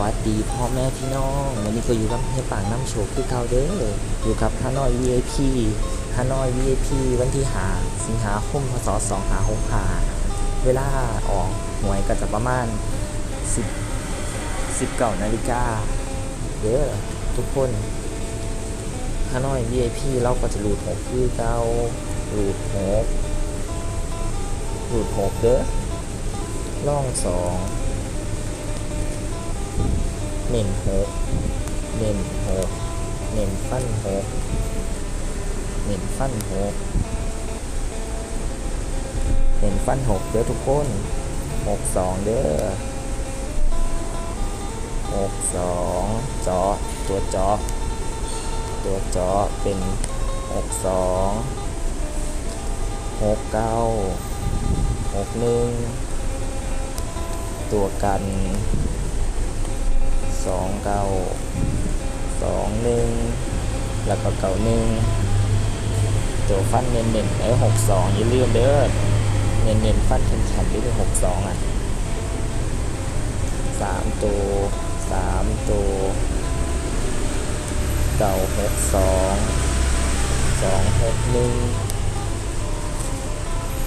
วัสดีพ่อแม่พี่น้องวันนี้ก็อยู่กับเฮียปางน้ำโชว์คือเก่าเด้ออยู่กับฮานอย VIP ฮานอย VIP วันที่หาสิงหาคมพศ2หา6หาเวลาออกหวยก็จะประมาณ10 19นาฬิกาเด้อทุกคนฮานอย VIP เราก็จะรูดหกคือเก่ารูดหกรูดหกเด้อล่องสอง เน้นหกเน้นหกเน้นฟันหกเน้นฟันหกเน้นฟันหกเด้อทุกคนหกสองเด้อหกสองจาะตัวจาะตัวจาะเป็นหกสองหกเก้าหกหนึ่งตัวกัน สองเก้าสองหนึ่งแล้วก็เก้าหนึ่งตัวฟันเน้นเน้นๆเอ้หกสองอย่าลืมเด้อเน้นเน้นๆฟันแข็งๆด้วยหกสองอะสามตัวสามตัวเก้าหกสองสองหกหนึ่ง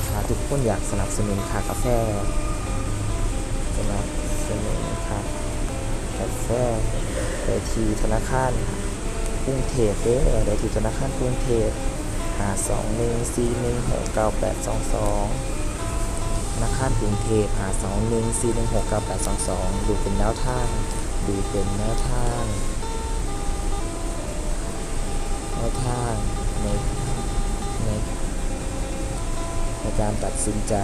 ถ้าทุกคนอยากสนับสนุนคากาแฟสนับสนุนค่า กาแฟได้ที่ธนาคารกรุงเทพเด้อได้ที่ธนาคารกรุงเทพหาสองหนึ่งสี่หนึ่งหกเก้าแปดสองสองธนาคารกรุงเทพหาสองหนึ่งสี่หนึ่งหกเก้าแปดสองสองดูเป็นแนวทางดูเป็นแนวทางแนวทางในในในการตัดสินใจ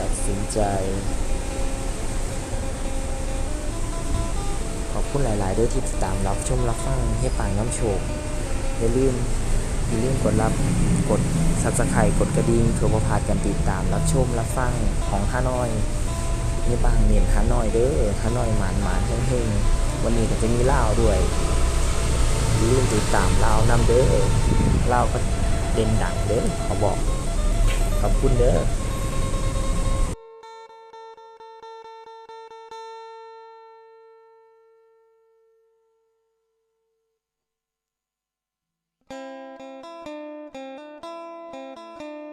ตัดสินใจ ลายๆด้วยที่ติดตามรับชมรับฟังให้ปังน้ำโชคอย่าลืมอย่าลืมกดรับกดซับสไครต์กดกระดิ่งเพื่อประพาดการติดตามรับชมรับฟังของฮาน้อยนี่บางเนียนฮาน้อยเด้อฮาน้อยหมานหมานเฮงๆวันนี้ก็จะมีเล่าด้วยอย่าลืมติดตามเล่านำเด้อเล่าก็เด่นดังเด้อเขาบอกขอบคุณเด้อ